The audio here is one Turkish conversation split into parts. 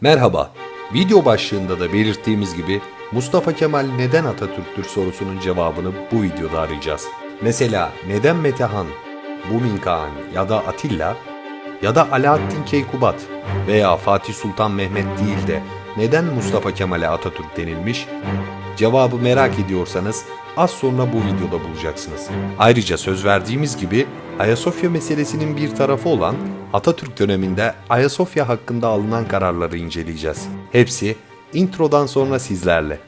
Merhaba. Video başlığında da belirttiğimiz gibi Mustafa Kemal neden Atatürk'tür sorusunun cevabını bu videoda arayacağız. Mesela neden Metehan, Bumin Kağan ya da Atilla ya da Alaaddin Keykubat veya Fatih Sultan Mehmet değil de neden Mustafa Kemal'e Atatürk denilmiş? Cevabı merak ediyorsanız az sonra bu videoda bulacaksınız. Ayrıca söz verdiğimiz gibi Ayasofya meselesinin bir tarafı olan Atatürk döneminde Ayasofya hakkında alınan kararları inceleyeceğiz. Hepsi introdan sonra sizlerle.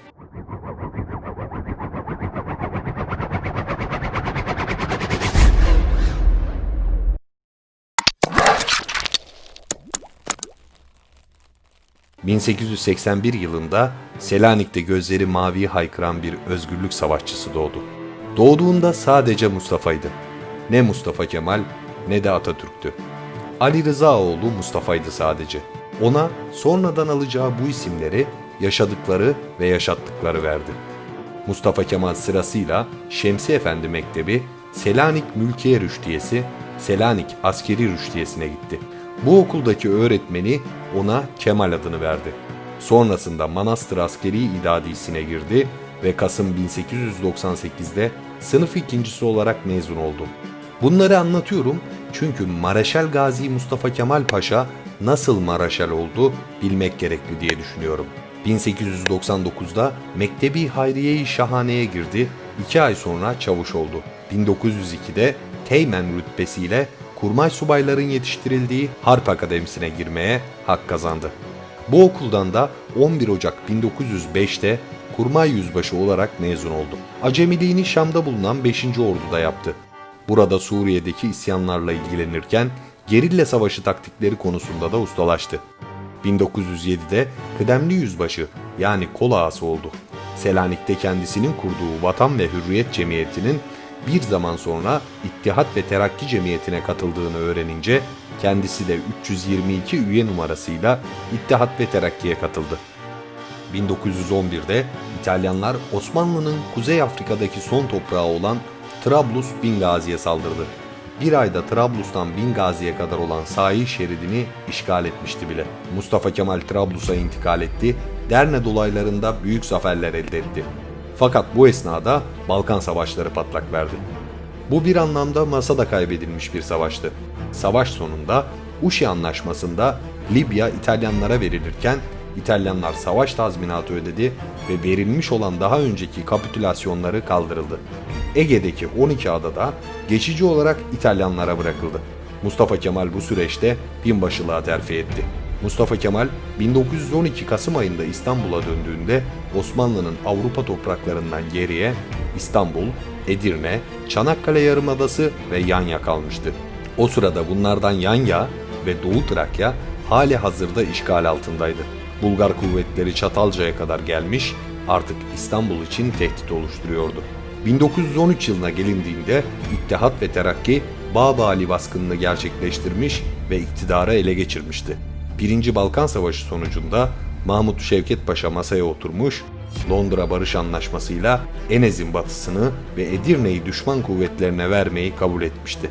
...1881 yılında Selanik'te gözleri maviyi haykıran bir özgürlük savaşçısı doğdu. Doğduğunda sadece Mustafa'ydı. Ne Mustafa Kemal ne de Atatürk'tü. Ali Rızaoğlu Mustafa'ydı sadece. Ona sonradan alacağı bu isimleri yaşadıkları ve yaşattıkları verdi. Mustafa Kemal sırasıyla Şemsi Efendi Mektebi, Selanik Mülkiye Rüştiyesi, Selanik Askeri Rüştiyesi'ne gitti. Bu okuldaki öğretmeni ona Kemal adını verdi. Sonrasında Manastır Askeri İdadisi'ne girdi ve Kasım 1898'de sınıf ikincisi olarak mezun oldu. Bunları anlatıyorum çünkü Mareşal Gazi Mustafa Kemal Paşa nasıl Maraşal oldu bilmek gerekli diye düşünüyorum. 1899'da Mektebi Hayriye-i Şahane'ye girdi, iki ay sonra çavuş oldu. 1902'de Teğmen rütbesiyle kurmay subayların yetiştirildiği Harp Akademisi'ne girmeye hak kazandı. Bu okuldan da 11 Ocak 1905'te kurmay yüzbaşı olarak mezun oldu. Acemiliğini Şam'da bulunan 5. Ordu'da yaptı. Burada Suriye'deki isyanlarla ilgilenirken gerilla savaşı taktikleri konusunda da ustalaştı. 1907'de kıdemli yüzbaşı yani kol ağası oldu. Selanik'te kendisinin kurduğu Vatan ve Hürriyet Cemiyeti'nin bir zaman sonra İttihat ve Terakki Cemiyeti'ne katıldığını öğrenince kendisi de 322 üye numarasıyla İttihat ve Terakki'ye katıldı. 1911'de İtalyanlar Osmanlı'nın Kuzey Afrika'daki son toprağı olan Trablus Bingazi'ye saldırdı. Bir ayda Trablus'tan Bingazi'ye kadar olan sahil şeridini işgal etmişti bile. Mustafa Kemal Trablus'a intikal etti, Derne dolaylarında büyük zaferler elde etti. Fakat bu esnada Balkan Savaşları patlak verdi. Bu bir anlamda masada kaybedilmiş bir savaştı. Savaş sonunda Uşi Anlaşması'nda Libya İtalyanlara verilirken İtalyanlar savaş tazminatı ödedi ve verilmiş olan daha önceki kapitülasyonları kaldırıldı. Ege'deki 12 adada geçici olarak İtalyanlara bırakıldı. Mustafa Kemal bu süreçte binbaşılığa terfi etti. Mustafa Kemal 1912 Kasım ayında İstanbul'a döndüğünde Osmanlı'nın Avrupa topraklarından geriye İstanbul, Edirne, Çanakkale Yarımadası ve Yanya kalmıştı. O sırada bunlardan Yanya ve Doğu Trakya hali hazırda işgal altındaydı. Bulgar kuvvetleri Çatalca'ya kadar gelmiş, artık İstanbul için tehdit oluşturuyordu. 1913 yılına gelindiğinde İttihat ve Terakki Bağbali baskınını gerçekleştirmiş ve iktidarı ele geçirmişti. Birinci Balkan Savaşı sonucunda Mahmut Şevket Paşa masaya oturmuş, Londra Barış Anlaşması'yla Enez'in batısını ve Edirne'yi düşman kuvvetlerine vermeyi kabul etmişti.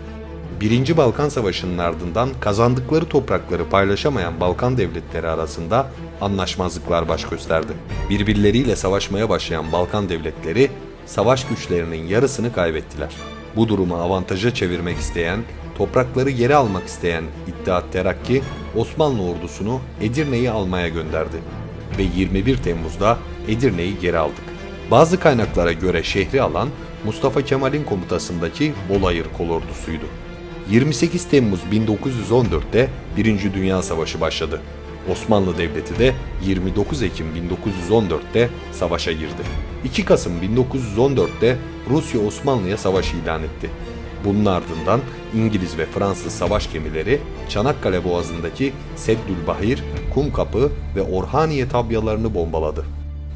Birinci Balkan Savaşı'nın ardından kazandıkları toprakları paylaşamayan Balkan devletleri arasında anlaşmazlıklar baş gösterdi. Birbirleriyle savaşmaya başlayan Balkan devletleri savaş güçlerinin yarısını kaybettiler. Bu durumu avantaja çevirmek isteyen, toprakları geri almak isteyen İttihat Terakki Osmanlı ordusunu Edirne'yi almaya gönderdi ve 21 Temmuz'da Edirne'yi geri aldık. Bazı kaynaklara göre şehri alan Mustafa Kemal'in komutasındaki Bolayır kolordusuydu. 28 Temmuz 1914'te Birinci Dünya Savaşı başladı. Osmanlı Devleti de 29 Ekim 1914'te savaşa girdi. 2 Kasım 1914'te Rusya Osmanlı'ya savaş ilan etti. Bunun ardından İngiliz ve Fransız savaş gemileri Çanakkale Boğazı'ndaki Seddülbahir, Kumkapı ve Orhaniye tabyalarını bombaladı.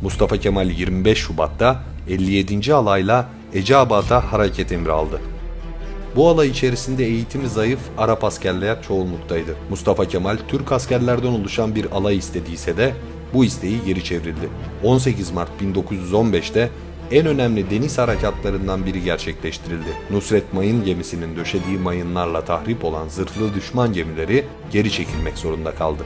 Mustafa Kemal 25 Şubat'ta 57. alayla Eceabat'a hareket emri aldı. Bu alay içerisinde eğitimi zayıf Arap askerler çoğunluktaydı. Mustafa Kemal Türk askerlerden oluşan bir alay istediyse de bu isteği geri çevrildi. 18 Mart 1915'te en önemli deniz harekatlarından biri gerçekleştirildi. Nusret Mayın gemisinin döşediği mayınlarla tahrip olan zırhlı düşman gemileri geri çekilmek zorunda kaldı.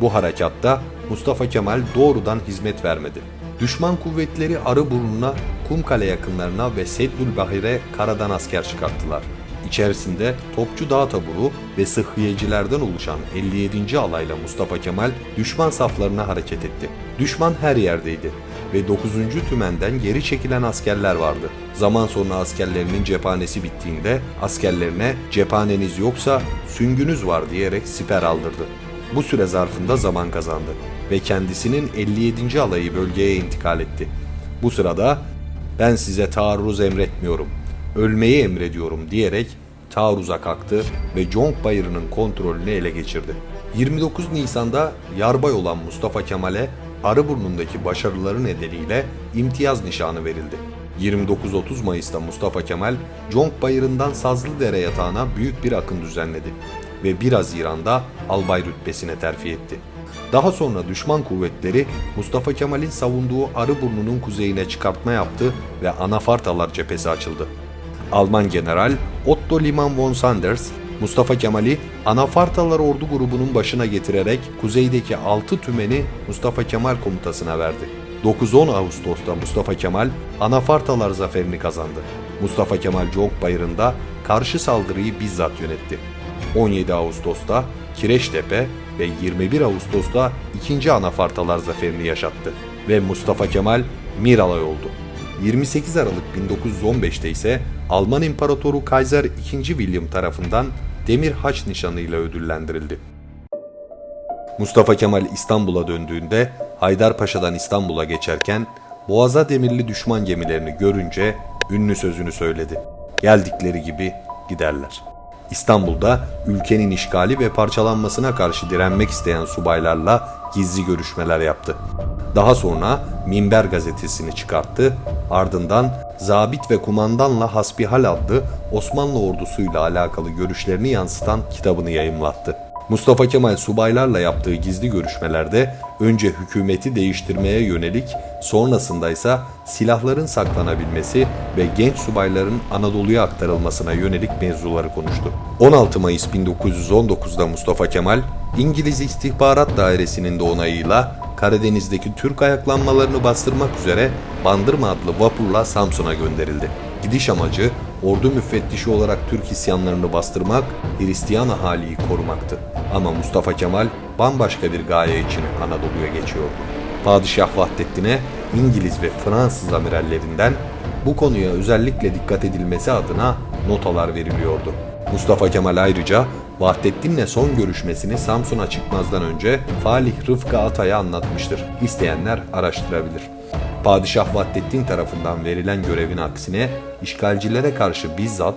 Bu harekatta Mustafa Kemal doğrudan hizmet vermedi. Düşman kuvvetleri Arıburnu'na, Kumkale yakınlarına ve Seddül Bahir'e karadan asker çıkarttılar. İçerisinde Topçu Dağ Taburu ve Sıhhiyecilerden oluşan 57. alayla Mustafa Kemal düşman saflarına hareket etti. Düşman her yerdeydi ve 9. tümenden geri çekilen askerler vardı. Zaman sonra askerlerinin cephanesi bittiğinde askerlerine cephaneniz yoksa süngünüz var diyerek siper aldırdı. Bu süre zarfında zaman kazandı ve kendisinin 57. alayı bölgeye intikal etti. Bu sırada ben size taarruz emretmiyorum, ölmeyi emrediyorum diyerek taarruza kalktı ve Conk Bayırı'nın kontrolünü ele geçirdi. 29 Nisan'da yarbay olan Mustafa Kemal'e Arıburnu'ndaki başarıları nedeniyle imtiyaz nişanı verildi. 29-30 Mayıs'ta Mustafa Kemal, Conk Bayırı'ndan Sazlıdere yatağına büyük bir akın düzenledi ve 1 Haziran'da albay rütbesine terfi etti. Daha sonra düşman kuvvetleri Mustafa Kemal'in savunduğu Arıburnu'nun kuzeyine çıkartma yaptı ve Anafartalar cephesi açıldı. Alman general Otto Liman von Sanders, Mustafa Kemal'i Anafartalar ordu grubunun başına getirerek kuzeydeki 6 tümeni Mustafa Kemal komutasına verdi. 9-10 Ağustos'ta Mustafa Kemal Anafartalar zaferini kazandı. Mustafa Kemal Conk Bayırı'nda karşı saldırıyı bizzat yönetti. 17 Ağustos'ta Kireçtepe ve 21 Ağustos'ta 2. Anafartalar zaferini yaşattı ve Mustafa Kemal Miralay oldu. 28 Aralık 1915'te ise Alman İmparatoru Kaiser II. William tarafından Demir Haç nişanıyla ödüllendirildi. Mustafa Kemal İstanbul'a döndüğünde Haydarpaşa'dan İstanbul'a geçerken boğaza demirli düşman gemilerini görünce ünlü sözünü söyledi. Geldikleri gibi giderler. İstanbul'da ülkenin işgali ve parçalanmasına karşı direnmek isteyen subaylarla gizli görüşmeler yaptı. Daha sonra Minber gazetesini çıkarttı, ardından Zabit ve Kumandanla Hasbihal adlı Osmanlı ordusuyla alakalı görüşlerini yansıtan kitabını yayımlattı. Mustafa Kemal subaylarla yaptığı gizli görüşmelerde önce hükümeti değiştirmeye yönelik, sonrasında ise silahların saklanabilmesi ve genç subayların Anadolu'ya aktarılmasına yönelik mevzuları konuştu. 16 Mayıs 1919'da Mustafa Kemal, İngiliz İstihbarat Dairesi'nin de onayıyla Karadeniz'deki Türk ayaklanmalarını bastırmak üzere Bandırma adlı vapurla Samsun'a gönderildi. Gidiş amacı ordu müfettişi olarak Türk isyanlarını bastırmak, Hristiyan ahaliyi korumaktı. Ama Mustafa Kemal bambaşka bir gaye için Anadolu'ya geçiyordu. Padişah Vahdettin'e İngiliz ve Fransız amirallerinden bu konuya özellikle dikkat edilmesi adına notalar veriliyordu. Mustafa Kemal ayrıca Vahdettin'le son görüşmesini Samsun'a çıkmazdan önce Falih Rıfkı Atay'a anlatmıştır. İsteyenler araştırabilir. Padişah Vahdettin tarafından verilen görevin aksine işgalcilere karşı bizzat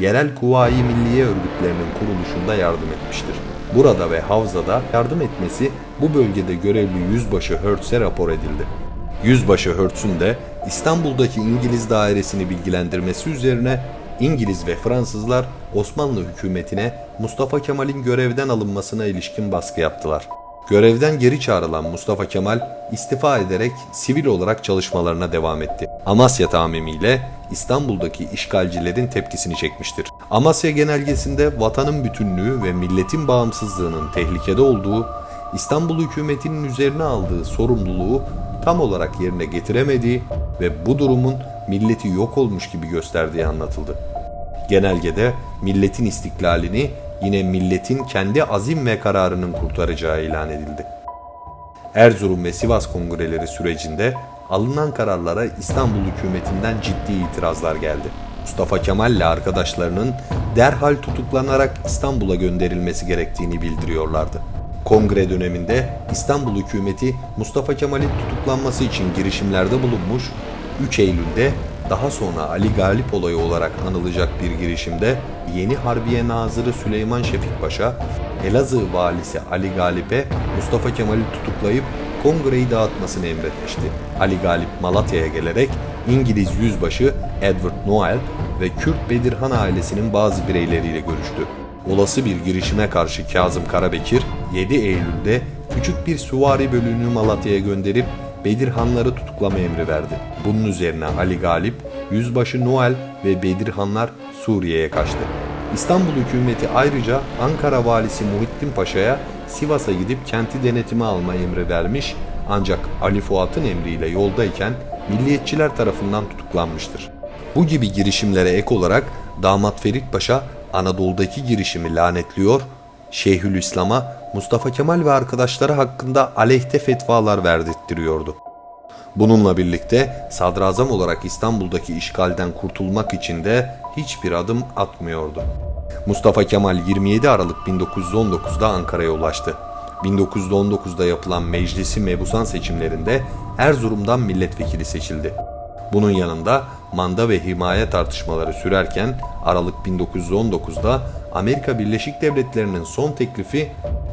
yerel Kuvayi Milliye örgütlerinin kuruluşunda yardım etmiştir. Burada ve Havza'da yardım etmesi bu bölgede görevli yüzbaşı Hertz'e rapor edildi. Yüzbaşı Hertz'ün de İstanbul'daki İngiliz dairesini bilgilendirmesi üzerine İngiliz ve Fransızlar Osmanlı hükümetine Mustafa Kemal'in görevden alınmasına ilişkin baskı yaptılar. Görevden geri çağrılan Mustafa Kemal istifa ederek sivil olarak çalışmalarına devam etti. Amasya tamimiyle İstanbul'daki işgalcilerin tepkisini çekmiştir. Amasya genelgesinde vatanın bütünlüğü ve milletin bağımsızlığının tehlikede olduğu, İstanbul hükümetinin üzerine aldığı sorumluluğu tam olarak yerine getiremediği ve bu durumun milleti yok olmuş gibi gösterdiği anlatıldı. Genelgede milletin istiklalini yine milletin kendi azim ve kararının kurtaracağı ilan edildi. Erzurum ve Sivas kongreleri sürecinde alınan kararlara İstanbul hükümetinden ciddi itirazlar geldi. Mustafa Kemal ile arkadaşlarının derhal tutuklanarak İstanbul'a gönderilmesi gerektiğini bildiriyorlardı. Kongre döneminde İstanbul hükümeti Mustafa Kemal'in tutuklanması için girişimlerde bulunmuş, 3 Eylül'de daha sonra Ali Galip olayı olarak anılacak bir girişimde yeni Harbiye Nazırı Süleyman Şefik Paşa, Elazığ valisi Ali Galip'e Mustafa Kemal'i tutuklayıp kongreyi dağıtmasını emretmişti. Ali Galip Malatya'ya gelerek İngiliz yüzbaşı Edward Noel ve Kürt Bedirhan ailesinin bazı bireyleriyle görüştü. Olası bir girişime karşı Kazım Karabekir 7 Eylül'de küçük bir süvari bölüğünü Malatya'ya gönderip Bedirhanları tutuklama emri verdi. Bunun üzerine Ali Galip, Yüzbaşı Noel ve Bedirhanlar Suriye'ye kaçtı. İstanbul hükümeti ayrıca Ankara valisi Muhittin Paşa'ya Sivas'a gidip kenti denetime alma emri vermiş ancak Ali Fuat'ın emriyle yoldayken milliyetçiler tarafından tutuklanmıştır. Bu gibi girişimlere ek olarak damat Ferit Paşa Anadolu'daki girişimi lanetliyor, Şeyhülislam'a Mustafa Kemal ve arkadaşları hakkında aleyhte fetvalar verdirttiriyordu. Bununla birlikte sadrazam olarak İstanbul'daki işgalden kurtulmak için de hiçbir adım atmıyordu. Mustafa Kemal 27 Aralık 1919'da Ankara'ya ulaştı. 1919'da yapılan meclisi mebusan seçimlerinde Erzurum'dan milletvekili seçildi. Bunun yanında manda ve himaye tartışmaları sürerken Aralık 1919'da Amerika Birleşik Devletleri'nin son teklifi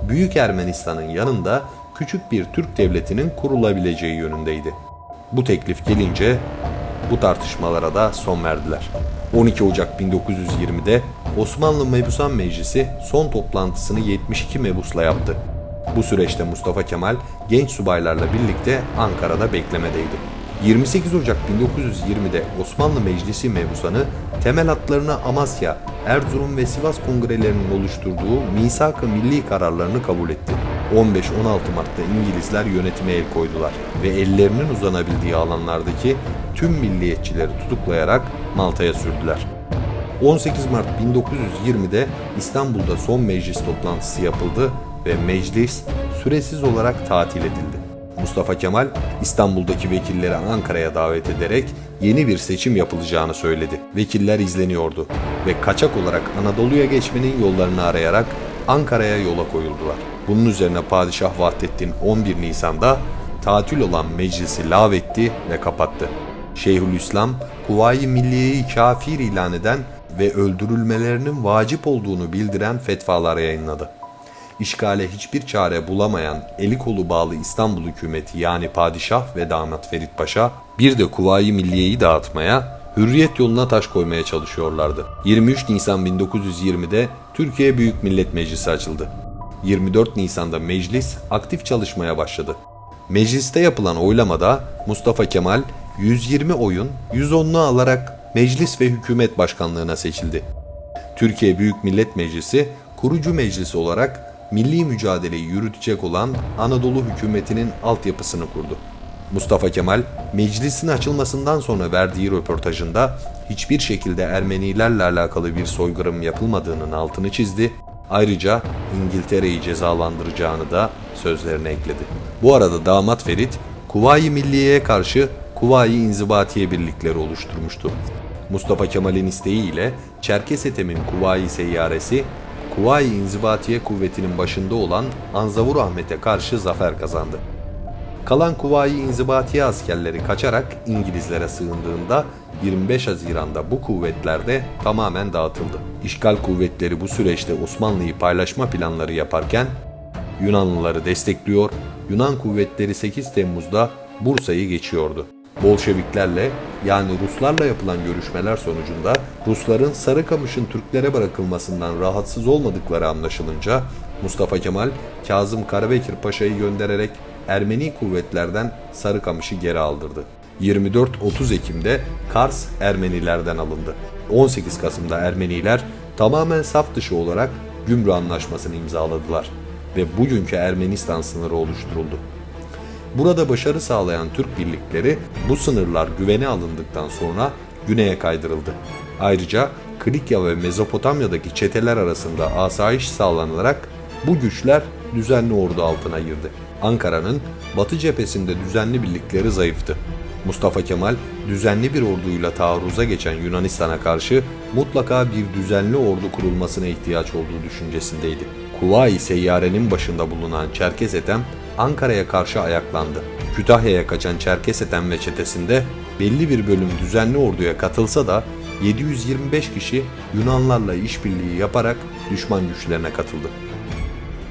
Büyük Ermenistan'ın yanında küçük bir Türk devletinin kurulabileceği yönündeydi. Bu teklif gelince bu tartışmalara da son verdiler. 12 Ocak 1920'de Osmanlı Mebusan Meclisi son toplantısını 72 mebusla yaptı. Bu süreçte Mustafa Kemal genç subaylarla birlikte Ankara'da beklemedeydi. 28 Ocak 1920'de Osmanlı Meclisi mebusanı temel hatlarını Amasya, Erzurum ve Sivas kongrelerinin oluşturduğu misak-ı milli kararlarını kabul etti. 15-16 Mart'ta İngilizler yönetime el koydular ve ellerinin uzanabildiği alanlardaki tüm milliyetçileri tutuklayarak Malta'ya sürdüler. 18 Mart 1920'de İstanbul'da son meclis toplantısı yapıldı ve meclis süresiz olarak tatil edildi. Mustafa Kemal İstanbul'daki vekilleri Ankara'ya davet ederek yeni bir seçim yapılacağını söyledi. Vekiller izleniyordu ve kaçak olarak Anadolu'ya geçmenin yollarını arayarak Ankara'ya yola koyuldular. Bunun üzerine Padişah Vahdettin 11 Nisan'da tatil olan meclisi lağvetti ve kapattı. Şeyhülislam, Kuvayi Milliye'yi kafir ilan eden ve öldürülmelerinin vacip olduğunu bildiren fetvalar yayınladı. İşgale hiçbir çare bulamayan eli kolu bağlı İstanbul hükümeti yani padişah ve damat Ferit Paşa bir de Kuvayi Milliye'yi dağıtmaya, hürriyet yoluna taş koymaya çalışıyorlardı. 23 Nisan 1920'de Türkiye Büyük Millet Meclisi açıldı. 24 Nisan'da meclis aktif çalışmaya başladı. Mecliste yapılan oylamada Mustafa Kemal 120 oyun 110'unu alarak meclis ve hükümet başkanlığına seçildi. Türkiye Büyük Millet Meclisi kurucu meclisi olarak milli mücadeleyi yürütecek olan Anadolu hükümetinin altyapısını kurdu. Mustafa Kemal meclisin açılmasından sonra verdiği röportajında hiçbir şekilde Ermenilerle alakalı bir soykırım yapılmadığının altını çizdi. Ayrıca İngiltere'yi cezalandıracağını da sözlerine ekledi. Bu arada damat Ferit Kuvayi Milliye'ye karşı Kuvayi İnzibatiye birlikleri oluşturmuştu. Mustafa Kemal'in isteğiyle Çerkes Ethem'in Kuvayi Seyyaresi Kuvayi İnzibatiye kuvvetinin başında olan Anzavur Ahmet'e karşı zafer kazandı. Kalan Kuvayi İnzibatiye askerleri kaçarak İngilizlere sığındığında 25 Haziran'da bu kuvvetler de tamamen dağıtıldı. İşgal kuvvetleri bu süreçte Osmanlı'yı paylaşma planları yaparken Yunanlıları destekliyor, Yunan kuvvetleri 8 Temmuz'da Bursa'yı geçiyordu. Bolşeviklerle yani Ruslarla yapılan görüşmeler sonucunda Rusların Sarıkamış'ın Türklere bırakılmasından rahatsız olmadıkları anlaşılınca Mustafa Kemal Kazım Karabekir Paşa'yı göndererek Ermeni kuvvetlerden Sarıkamış'ı geri aldırdı. 24-30 Ekim'de Kars Ermenilerden alındı. 18 Kasım'da Ermeniler tamamen saf dışı olarak Gümrü Anlaşması'nı imzaladılar ve bugünkü Ermenistan sınırı oluşturuldu. Burada başarı sağlayan Türk birlikleri bu sınırlar güvene alındıktan sonra güneye kaydırıldı. Ayrıca Klikya ve Mezopotamya'daki çeteler arasında asayiş sağlanarak bu güçler düzenli ordu altına girdi. Ankara'nın batı cephesinde düzenli birlikleri zayıftı. Mustafa Kemal düzenli bir orduyla taarruza geçen Yunanistan'a karşı mutlaka bir düzenli ordu kurulmasına ihtiyaç olduğu düşüncesindeydi. Kuvayi Seyyare'nin başında bulunan Çerkes Ethem Ankara'ya karşı ayaklandı. Kütahya'ya kaçan Çerkes Ethem ve çetesinde belli bir bölüm düzenli orduya katılsa da 725 kişi Yunanlarla işbirliği yaparak düşman güçlerine katıldı.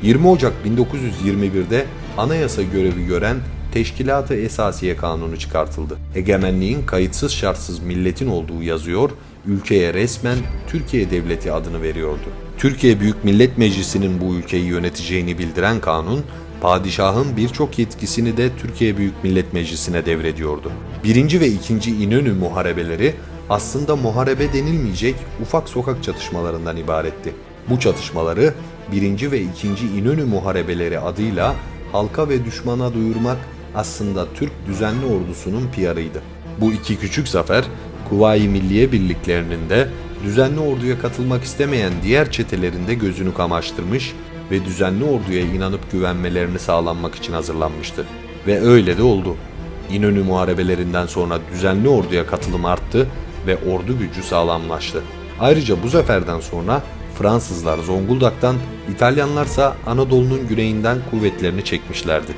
20 Ocak 1921'de anayasa görevi gören Teşkilat-ı Esasiye Kanunu çıkartıldı. Egemenliğin kayıtsız şartsız milletin olduğu yazıyor, ülkeye resmen Türkiye Devleti adını veriyordu. Türkiye Büyük Millet Meclisi'nin bu ülkeyi yöneteceğini bildiren kanun, padişahın birçok yetkisini de Türkiye Büyük Millet Meclisi'ne devrediyordu. Birinci ve ikinci İnönü muharebeleri aslında muharebe denilmeyecek ufak sokak çatışmalarından ibaretti. Bu çatışmaları 1. ve 2. İnönü Muharebeleri adıyla halka ve düşmana duyurmak aslında Türk düzenli ordusunun PR'ıydı. Bu iki küçük zafer Kuvayi Milliye birliklerinin de düzenli orduya katılmak istemeyen diğer çetelerin de gözünü kamaştırmış ve düzenli orduya inanıp güvenmelerini sağlanmak için hazırlanmıştı. Ve öyle de oldu. İnönü muharebelerinden sonra düzenli orduya katılım arttı ve ordu gücü sağlamlaştı. Ayrıca bu zaferden sonra Fransızlar Zonguldak'tan, İtalyanlarsa Anadolu'nun güneyinden kuvvetlerini çekmişlerdi.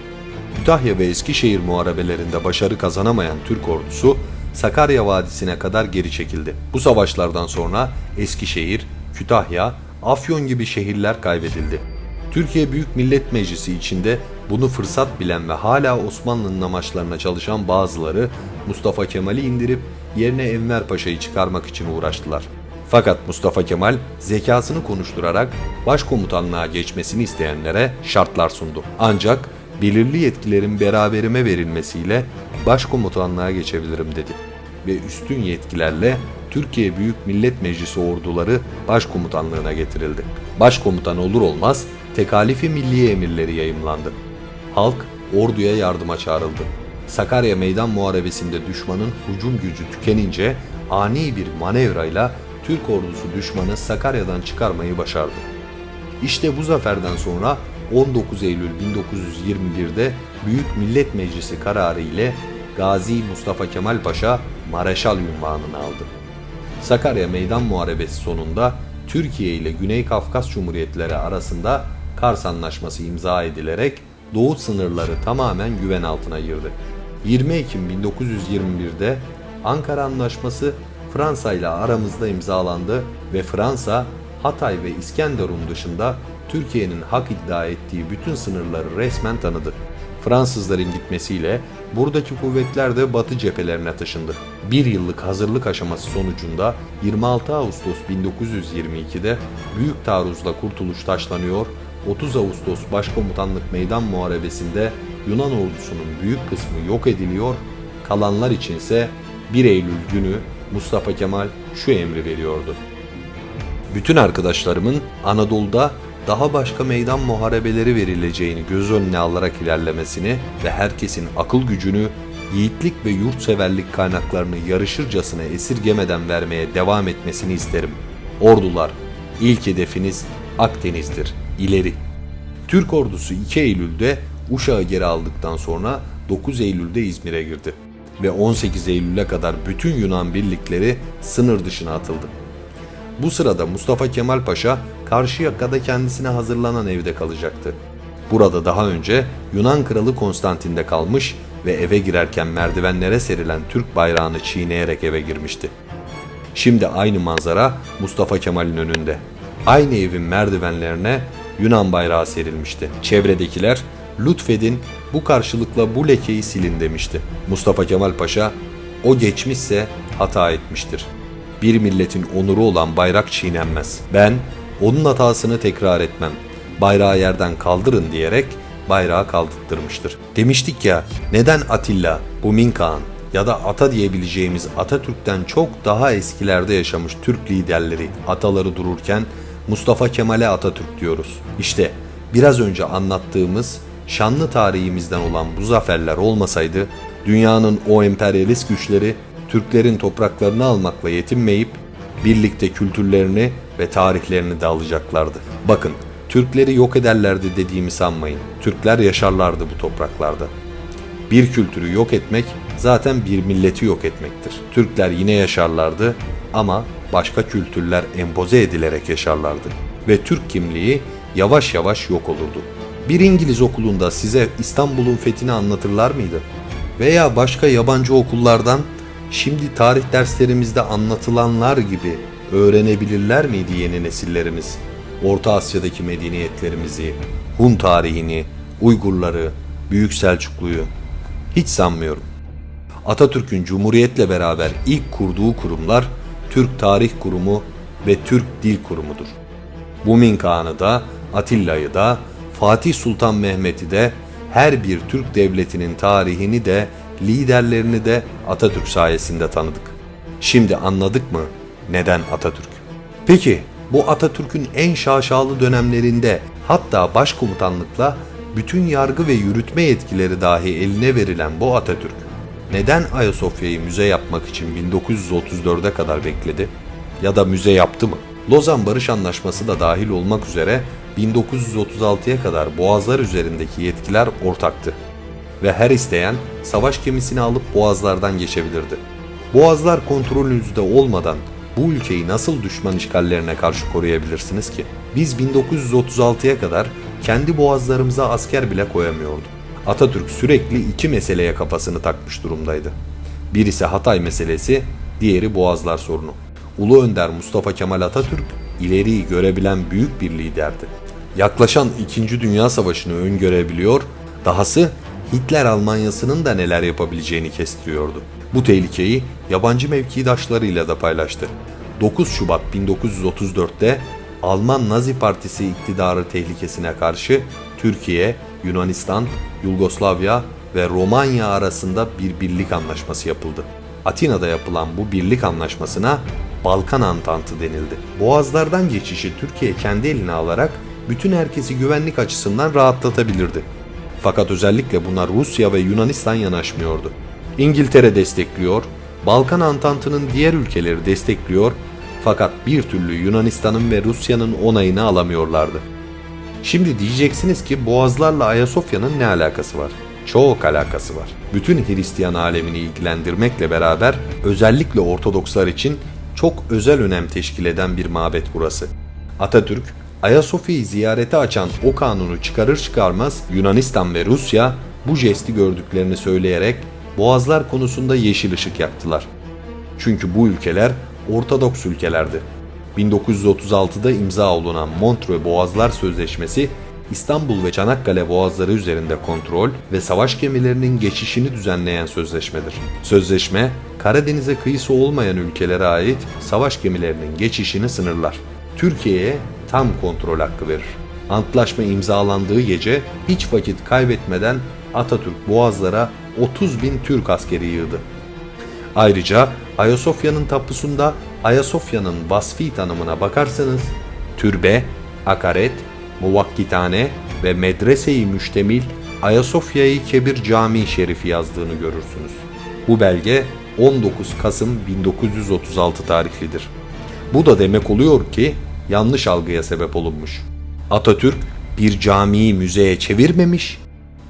Kütahya ve Eskişehir muharebelerinde başarı kazanamayan Türk ordusu Sakarya Vadisi'ne kadar geri çekildi. Bu savaşlardan sonra Eskişehir, Kütahya, Afyon gibi şehirler kaybedildi. Türkiye Büyük Millet Meclisi içinde bunu fırsat bilen ve hala Osmanlı'nın amaçlarına çalışan bazıları Mustafa Kemal'i indirip yerine Enver Paşa'yı çıkarmak için uğraştılar. Fakat Mustafa Kemal zekasını konuşturarak başkomutanlığa geçmesini isteyenlere şartlar sundu. Ancak belirli yetkilerin beraberime verilmesiyle başkomutanlığa geçebilirim dedi. Ve üstün yetkilerle Türkiye Büyük Millet Meclisi orduları başkomutanlığına getirildi. Başkomutan olur olmaz tekalifi milli emirleri yayımlandı. Halk orduya yardıma çağrıldı. Sakarya Meydan Muharebesi'nde düşmanın hücum gücü tükenince ani bir manevrayla Türk ordusu düşmanı Sakarya'dan çıkarmayı başardı. İşte bu zaferden sonra 19 Eylül 1921'de Büyük Millet Meclisi kararı ile Gazi Mustafa Kemal Paşa Mareşal unvanını aldı. Sakarya Meydan Muharebesi sonunda Türkiye ile Güney Kafkas Cumhuriyetleri arasında Kars Anlaşması imza edilerek Doğu sınırları tamamen güven altına girdi. 20 Ekim 1921'de Ankara Anlaşması Fransa ile aramızda imzalandı ve Fransa Hatay ve İskenderun dışında Türkiye'nin hak iddia ettiği bütün sınırları resmen tanıdı. Fransızların gitmesiyle buradaki kuvvetler de batı cephelerine taşındı. Bir yıllık hazırlık aşaması sonucunda 26 Ağustos 1922'de Büyük Taarruz'la kurtuluş taşlanıyor, 30 Ağustos Başkomutanlık Meydan Muharebesi'nde Yunan ordusunun büyük kısmı yok ediliyor, kalanlar içinse 1 Eylül günü Mustafa Kemal şu emri veriyordu. Bütün arkadaşlarımın Anadolu'da daha başka meydan muharebeleri verileceğini göz önüne alarak ilerlemesini ve herkesin akıl gücünü, yiğitlik ve yurtseverlik kaynaklarını yarışırcasına esirgemeden vermeye devam etmesini isterim. Ordular, ilk hedefiniz Akdeniz'dir, ileri. Türk ordusu 2 Eylül'de Uşak'ı geri aldıktan sonra 9 Eylül'de İzmir'e girdi ve 18 Eylül'e kadar bütün Yunan birlikleri sınır dışına atıldı. Bu sırada Mustafa Kemal Paşa Karşıyaka'da kendisine hazırlanan evde kalacaktı. Burada daha önce Yunan kralı Konstantin'de kalmış ve eve girerken merdivenlere serilen Türk bayrağını çiğneyerek eve girmişti. Şimdi aynı manzara Mustafa Kemal'in önünde. Aynı evin merdivenlerine Yunan bayrağı serilmişti. Çevredekiler lütfedin bu karşılıkla bu lekeyi silin demişti. Mustafa Kemal Paşa o geçmişse hata etmiştir. Bir milletin onuru olan bayrak çiğnenmez. Ben onun hatasını tekrar etmem. Bayrağı yerden kaldırın diyerek bayrağı kaldırtmıştır. Demiştik ya neden Atilla, Bumin Kağan ya da Ata diyebileceğimiz Atatürk'ten çok daha eskilerde yaşamış Türk liderleri ataları dururken Mustafa Kemal'e Atatürk diyoruz. İşte biraz önce anlattığımız şanlı tarihimizden olan bu zaferler olmasaydı dünyanın o emperyalist güçleri Türklerin topraklarını almakla yetinmeyip birlikte kültürlerini ve tarihlerini de alacaklardı. Bakın Türkleri yok ederlerdi dediğimi sanmayın. Türkler yaşarlardı bu topraklarda. Bir kültürü yok etmek zaten bir milleti yok etmektir. Türkler yine yaşarlardı ama başka kültürler empoze edilerek yaşarlardı ve Türk kimliği yavaş yavaş yok olurdu. Bir İngiliz okulunda size İstanbul'un fethini anlatırlar mıydı? Veya başka yabancı okullardan şimdi tarih derslerimizde anlatılanlar gibi öğrenebilirler miydi yeni nesillerimiz? Orta Asya'daki medeniyetlerimizi, Hun tarihini, Uygurları, Büyük Selçuklu'yu hiç sanmıyorum. Atatürk'ün Cumhuriyet'le beraber ilk kurduğu kurumlar Türk Tarih Kurumu ve Türk Dil Kurumu'dur. Bumin Kağan'ı da, Atilla'yı da, Fatih Sultan Mehmet'i de, her bir Türk devletinin tarihini de, liderlerini de Atatürk sayesinde tanıdık. Şimdi anladık mı neden Atatürk? Peki Bu Atatürk'ün en şaşalı dönemlerinde hatta başkomutanlıkla bütün yargı ve yürütme yetkileri dahi eline verilen bu Atatürk neden Ayasofya'yı müze yapmak için 1934'e kadar bekledi? Ya da müze yaptı mı? Lozan Barış Anlaşması da dahil olmak üzere 1936'ya kadar boğazlar üzerindeki yetkiler ortaktı ve her isteyen savaş gemisini alıp boğazlardan geçebilirdi. Boğazlar kontrolünüzde olmadan bu ülkeyi nasıl düşman işgallerine karşı koruyabilirsiniz ki? Biz 1936'ya kadar kendi boğazlarımıza asker bile koyamıyorduk. Atatürk sürekli iki meseleye kafasını takmış durumdaydı. Birisi Hatay meselesi, diğeri Boğazlar sorunu. Ulu Önder Mustafa Kemal Atatürk ileriyi görebilen büyük bir liderdi. Yaklaşan 2. Dünya Savaşı'nı öngörebiliyor, dahası Hitler Almanyası'nın da neler yapabileceğini kestiriyordu. Bu tehlikeyi yabancı mevkidaşlarıyla da paylaştı. 9 Şubat 1934'te Alman Nazi Partisi iktidarı tehlikesine karşı Türkiye, Yunanistan, Yugoslavya ve Romanya arasında bir birlik anlaşması yapıldı. Atina'da yapılan bu birlik anlaşmasına Balkan Antantı denildi. Boğazlardan geçişi Türkiye kendi eline alarak bütün herkesi güvenlik açısından rahatlatabilirdi. Fakat özellikle buna Rusya ve Yunanistan yanaşmıyordu. İngiltere destekliyor, Balkan Antantı'nın diğer ülkeleri destekliyor fakat bir türlü Yunanistan'ın ve Rusya'nın onayını alamıyorlardı. Şimdi diyeceksiniz ki Boğazlarla Ayasofya'nın ne alakası var? Çok alakası var. Bütün Hristiyan alemini ilgilendirmekle beraber özellikle Ortodokslar için çok özel önem teşkil eden bir mabet burası. Atatürk, Ayasofya'yı ziyarete açan o kanunu çıkarır çıkarmaz Yunanistan ve Rusya bu jesti gördüklerini söyleyerek Boğazlar konusunda yeşil ışık yaktılar. Çünkü bu ülkeler Ortodoks ülkelerdi. 1936'da imza olunan Montreux Boğazlar Sözleşmesi İstanbul ve Çanakkale boğazları üzerinde kontrol ve savaş gemilerinin geçişini düzenleyen sözleşmedir. Sözleşme, Karadeniz'e kıyısı olmayan ülkelere ait savaş gemilerinin geçişini sınırlar. Türkiye'ye tam kontrol hakkı verir. Antlaşma imzalandığı gece hiç vakit kaybetmeden Atatürk boğazlara 30 bin Türk askeri yığdı. Ayrıca Ayasofya'nın tapusunda Ayasofya'nın vasfi tanımına bakarsanız türbe, akaret, muvakkitane ve medrese-i müştemil Ayasofya-i Kebir Camii Şerifi yazdığını görürsünüz. Bu belge 19 Kasım 1936 tarihlidir. Bu da demek oluyor ki yanlış algıya sebep olunmuş. Atatürk bir camiyi müzeye çevirmemiş,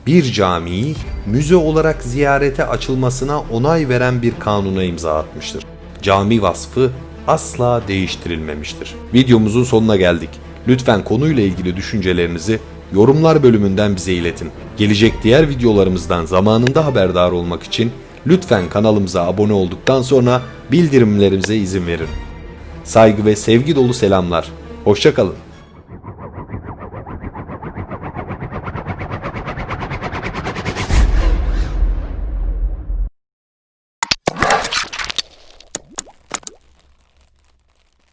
bir camiyi müze olarak ziyarete açılmasına onay veren bir kanuna imza atmıştır. Cami vasfı asla değiştirilmemiştir. Videomuzun sonuna geldik. Lütfen konuyla ilgili düşüncelerinizi yorumlar bölümünden bize iletin. Gelecek diğer videolarımızdan zamanında haberdar olmak için lütfen kanalımıza abone olduktan sonra bildirimlerimize izin verin. Saygı ve sevgi dolu selamlar. Hoşçakalın.